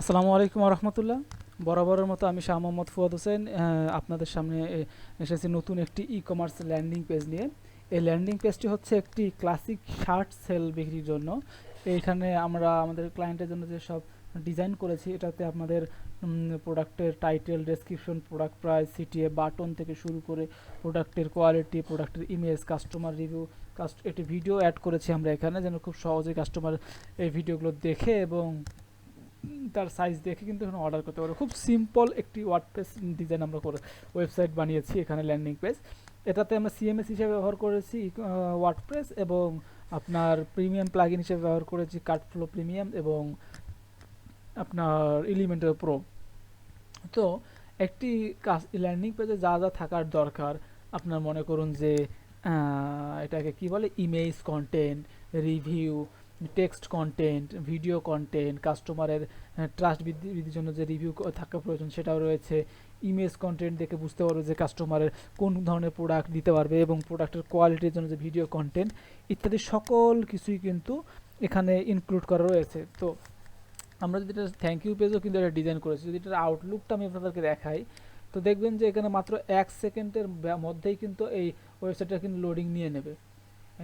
আসসালামু আলাইকুম রহমতুল্লাহ বরাবরের মতো আমি শাহ মোহাম্মদ ফুয়াদ হোসেন আপনাদের সামনে এসেছি নতুন একটি ই কমার্স ল্যান্ডিং পেজ নিয়ে। এই ল্যান্ডিং পেজটি হচ্ছে একটি ক্লাসিক শার্ট সেল বিক্রির জন্য। এইখানে আমরা আমাদের ক্লায়েন্টের জন্য যে সব ডিজাইন করেছি, এটাতে আপনাদের প্রোডাক্টের title description product price CTA button থেকে শুরু করে প্রোডাক্টের কোয়ালিটি প্রোডাক্টের ইমেজ কাস্টমার রিভিউ কাস্ট একটি ভিডিও অ্যাড করেছি আমরা এখানে যেন খুব সহজে কাস্টমার এই ভিডিওগুলো দেখে এবং তার সাইজ দেখে কিন্তু এখানে অর্ডার করতে পারবে। খুব সিম্পল একটি ওয়ার্ডপ্রেস ডিজাইন আমরা করে ওয়েবসাইট বানিয়েছি এখানে ল্যান্ডিং পেজ এটাতে আমরা সিএমএস হিসেবে ব্যবহার করেছি ওয়ার্ডপ্রেস এবং আপনার প্রিমিয়াম প্লাগইন হিসেবে ব্যবহার করেছি কার্ডফ্লো প্রিমিয়াম এবং আপনার এলিমেন্টার প্রো তো একটি কাজ ল্যান্ডিং পেজে যা যা থাকার দরকার, আপনার মনে করুন যে এটাকে কি বলে? Image content review text content video content কাস্টমারের ট্রাস্ট বৃদ্ধি, বৃদ্ধির জন্য যে রিভিউ থাকা প্রয়োজন সেটাও রয়েছে। ইমেজ কন্টেন্ট দেখে বুঝতে পারবে যে কাস্টমারের কোন ধরনের প্রোডাক্ট দিতে পারবে এবং প্রোডাক্টের কোয়ালিটির জন্য যে ভিডিও কন্টেন্ট ইত্যাদি সকল কিছুই কিন্তু এখানে ইনক্লুড করা রয়েছে। তো আমরা যদি এটা থ্যাংক ইউ পেজও কিন্তু এটা ডিজাইন করেছি। যদি এটার আউটলুকটা আমি আপনাদেরকে দেখাই, তো দেখবেন যে এখানে মাত্র এক সেকেন্ডের মধ্যেই কিন্তু এই ওয়েবসাইটটা কিন্তু লোডিং নিয়ে নেবে।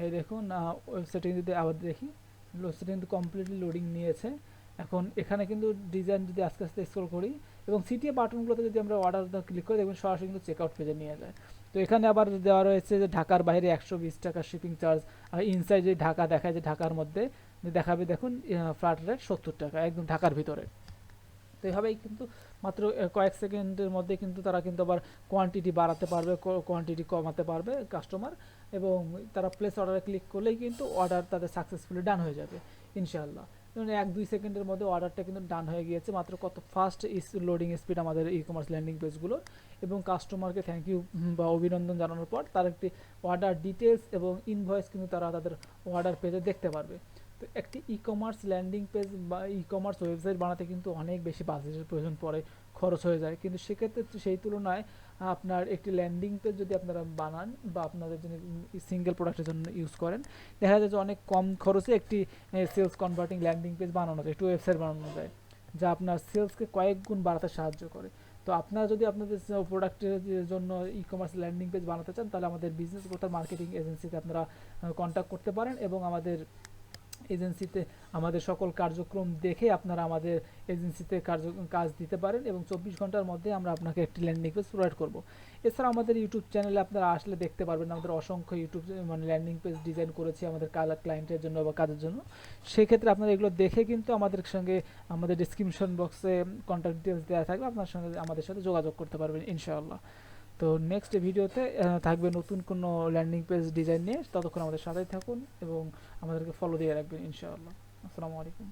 এই দেখুন ওয়েবসাইটে যদি আবার দেখি। ওয়েবসাইটে কিন্তু কমপ্লিটলি লোডিং নিয়েছে। এখন এখানে কিন্তু ডিজাইন যদি আস্তে আস্তে স্ক্রল করি এবং সিটিএ বাটনগুলোতে যদি আমরা অর্ডার ক্লিক করি, দেখবেন সরাসরি কিন্তু চেক আউট পেজে নিয়ে যায়। তো এখানে আবার দেওয়া রয়েছে যে ঢাকার বাইরে একশো বিশ টাকা শিপিং চার্জ আর ইনসাইড যদি ঢাকা দেখায় যে ঢাকার মধ্যে, দেখাবে দেখুন ফ্ল্যাট রেট সত্তর টাকা, একদম ঢাকার ভিতরে। তো এইভাবেই কিন্তু মাত্র কয়েক সেকেন্ডের মধ্যে কিন্তু তারা কিন্তু আবার কোয়ান্টিটি বাড়াতে পারবে কোয়ান্টিটি কমাতে পারবে কাস্টমার এবং তারা প্লেস অর্ডারে ক্লিক করলেই কিন্তু অর্ডার তাদের সাকসেসফুলি ডান হয়ে যাবে, ইনশাআল্লাহ। যেমন এক, দুই সেকেন্ডের মধ্যে অর্ডারটা কিন্তু ডান হয়ে গিয়েছে মাত্র কত ফাস্ট লোডিং স্পিড আমাদের ই কমার্স ল্যান্ডিং পেজগুলো এবং কাস্টমারকে থ্যাংক ইউ বা অভিনন্দন জানানোর পর তার একটি অর্ডার ডিটেলস এবং ইনভয়েস কিন্তু তারা তাদের অর্ডার পেজে দেখতে পারবে। তো একটি ই কমার্স ল্যান্ডিং পেজ বা ই কমার্স ওয়েবসাইট বানাতে কিন্তু অনেক বেশি বাজেটের প্রয়োজন পড়ে, খরচ হয়ে যায়। কিন্তু সেক্ষেত্রে সেই তুলনায় আপনার একটি ল্যান্ডিং পেজ যদি আপনারা বানান বা আপনাদের জন্য সিঙ্গেল প্রোডাক্টের জন্য ইউজ করেন, দেখা যায় যে অনেক কম খরচে একটি সেলস কনভার্টিং ল্যান্ডিং পেজ বানানো যায়, একটু ওয়েবসাইট বানানো যায়, যা আপনার সেলসকে কয়েক গুণ বাড়াতে সাহায্য করে। তো আপনারা যদি আপনাদের প্রোডাক্টের জন্য ই কমার্স ল্যান্ডিং পেজ বানাতে চান, তাহলে আমাদের বিজনেস গোটার মার্কেটিং এজেন্সিতে আপনারা কন্ট্যাক্ট করতে পারেন এবং আমাদের এজেন্সিতে আমাদের সকল কার্যক্রম দেখে আপনারা আমাদের এজেন্সিতে কার্য, কাজ দিতে পারেন এবং চব্বিশ ঘণ্টার মধ্যে আমরা আপনাকে একটি ল্যান্ডিং পেজ প্রোভাইড করব। এছাড়া আমাদের ইউটিউব চ্যানেলে আপনারা আসলে দেখতে পারবেন আমাদের অসংখ্য ইউটিউব মানে ল্যান্ডিং পেজ ডিজাইন করেছি আমাদের কালার ক্লায়েন্টের জন্য বা কাজের জন্য। সেক্ষেত্রে আপনারা এগুলো দেখে কিন্তু আমাদের সঙ্গে আমাদের ডিসক্রিপশন বক্সে কন্ট্যাক্ট ডিটেলস দেওয়া থাকবে আপনার সঙ্গে আমাদের সাথে যোগাযোগ করতে পারবেন, ইনশাআল্লাহ। তো নেক্সট ভিডিওতে থাকবে নতুন কোনো ল্যান্ডিং পেজ ডিজাইন নিয়ে। ততক্ষণ আমাদের সাথেই থাকুন এবং আমাদেরকে ফলো দিয়ে রাখবেন, ইনশাআল্লাহ। আসসালামু আলাইকুম।